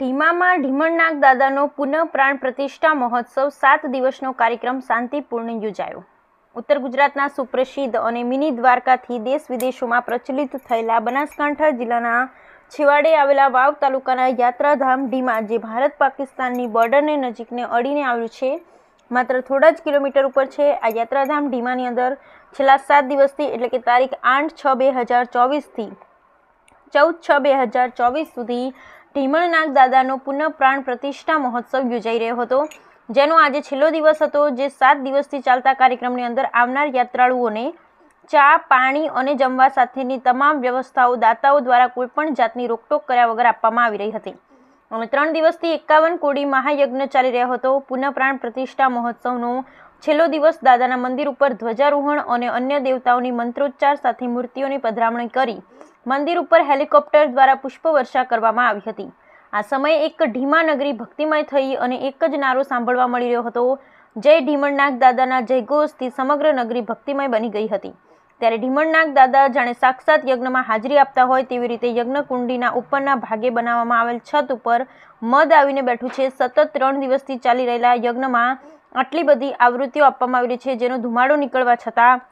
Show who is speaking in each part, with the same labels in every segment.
Speaker 1: ઢીમામાં ઢીમણનાગ દાદાનો પુનઃ પ્રાણ પ્રતિષ્ઠા મહોત્સવ સાત દિવસનો કાર્યક્રમ શાંતિપૂર્ણ યોજાયો. ઉત્તર ગુજરાતના સુપ્રસિદ્ધ અને મિની દ્વારકાથી દેશ વિદેશોમાં પ્રચલિત થયેલા બનાસકાંઠા જિલ્લાના છેવાડે આવેલા વાવ તાલુકાના યાત્રાધામ ઢીમા જે ભારત પાકિસ્તાનની બોર્ડરને નજીકને અડીને આવ્યું છે, માત્ર થોડા જ કિલોમીટર ઉપર છે, આ યાત્રાધામ ઢીમાની અંદર છેલ્લા સાત દિવસથી એટલે કે તારીખ આઠ છ બે હજાર ચોવીસથી ચૌદ છ બે હજાર ચોવીસ સુધી ઢીમણનાગ દાદાનો પુનઃ પ્રાણ પ્રતિષ્ઠા મહોત્સવ યોજાઈ રહ્યો હતો, જેનો આજે છેલ્લો દિવસ હતો, જે સાત દિવસથી ચાલતા કાર્યક્રમની અંદર આવનાર યાત્રાળુઓને ચા, પાણી અને જમવા સાથેની તમામ વ્યવસ્થાઓ દાતાઓ દ્વારા કોઈપણ જાતની રોકટોક કર્યા વગર આપવામાં આવી રહી હતી. અને ત્રણ દિવસથી એકાવન કોડી મહાયજ્ઞ ચાલી રહ્યો હતો. પુનઃ પ્રાણ પ્રતિષ્ઠા મહોત્સવનો છેલ્લો દિવસ દાદાના મંદિર ઉપર ધ્વજારોહણ અને અન્ય દેવતાઓની મંત્રોચ્ચાર સાથે મૂર્તિઓની પધરામણી કરી મંદિર ઉપર હેલિકોપ્ટર દ્વારા પુષ્પવર્ષા કરવામાં આવી હતી. આ સમયે એક ઢીમા નગરી ભક્તિમય થઈ અને એક જ નારો સાંભળવા મળી રહ્યો હતો. જય ઢીમણનાગ દાદાના જયઘોષથી સમગ્ર નગરી ભક્તિમય બની ગઈ હતી. ત્યારે ઢીમણનાગ દાદા જાણે સાક્ષાત યજ્ઞમાં હાજરી આપતા હોય તેવી રીતે યજ્ઞકુંડીના ઉપરના ભાગે બનાવવામાં આવેલ છત ઉપર મદ આવીને બેઠું છે. સતત ત્રણ દિવસથી ચાલી રહેલા યજ્ઞમાં આટલી બધી આવૃત્તિઓ આપવામાં આવી રહી છે, જેનો ધુમાડો નીકળવા છતાં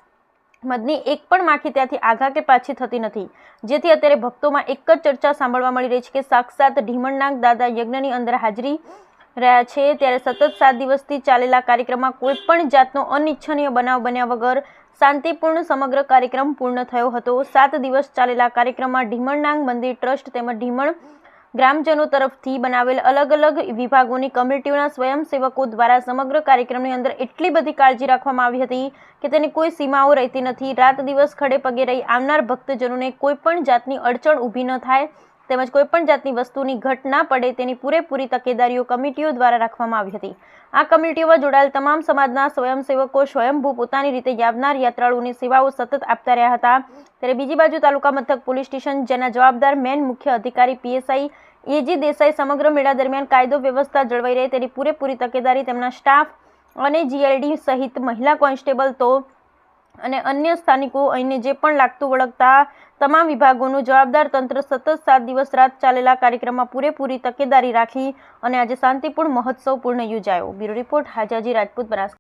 Speaker 1: મદની એક પણ માખી ત્યાંથી આઘા કે પાછી થતી નથી. જેથી અત્યારે ભક્તોમાં એક જ ચર્ચા સાંભળવા મળી રહી છે કે સાક્ષાત ઢીમણનાગ દાદા યજ્ઞની અંદર હાજરી રહ્યા છે, ત્યારે સતત સાત દિવસથી ચાલેલા કાર્યક્રમમાં કોઈ પણ જાતનો અનિચ્છનીય બનાવ બન્યા વગર શાંતિપૂર્ણ સમગ્ર કાર્યક્રમ પૂર્ણ થયો હતો. સાત દિવસ ચાલેલા કાર્યક્રમમાં ઢીમણનાંગ મંદિર ટ્રસ્ટ તેમજ ઢીમણ ગ્રામજનો તરફથી બનાવેલ અલગ અલગ વિભાગોની કમિટીઓના સ્વયંસેવકો દ્વારા સમગ્ર કાર્યક્રમની અંદર એટલી બધી કાળજી રાખવામાં આવી હતી કે તેની કોઈ સીમાઓ રહેતી નથી. રાત દિવસ ખડે પગે રહી આવનાર ભક્તજનોને કોઈ પણ જાતની અડચણ ઊભી ન થાય. તેમજ કોઈપણ જાતની વસ્તુની ઘટ ના પડે તેની પૂરેપૂરી તકેદારીઓ કમિટીઓ દ્વારા રાખવામાં આવી હતી. આ કમિટીઓમાં જોડાયેલ તમામ સમાજના સ્વયંસેવકો સ્વયંભૂ પોતાની રીતે યાદનાર યાત્રાળુઓની સેવાઓ સતત આપતા રહ્યા હતા. ત્યારે બીજી બાજુ તાલુકા મથક પોલીસ સ્ટેશન, જેના જવાબદાર મેન મુખ્ય અધિકારી પીએસઆઈ એજી દેસાઈ સમગ્ર મેળા દરમિયાન કાયદો વ્યવસ્થા જળવાઈ રહે તેની પૂરેપૂરી તકેદારી તેમના સ્ટાફ અને જીએલડી સહિત મહિલા કોન્સ્ટેબલ તો અને અન્ય સ્થાનિકો અહીંને જે પણ લાગતું વળગતા તમામ વિભાગોનું જવાબદાર તંત્ર સતત સાત દિવસ રાત ચાલેલા કાર્યક્રમમાં પૂરેપૂરી તકેદારી રાખી અને આજે શાંતિપૂર્ણ મહોત્સવ પૂર્ણ યોજાયો. Bureau report, Hajaji Rajput Banas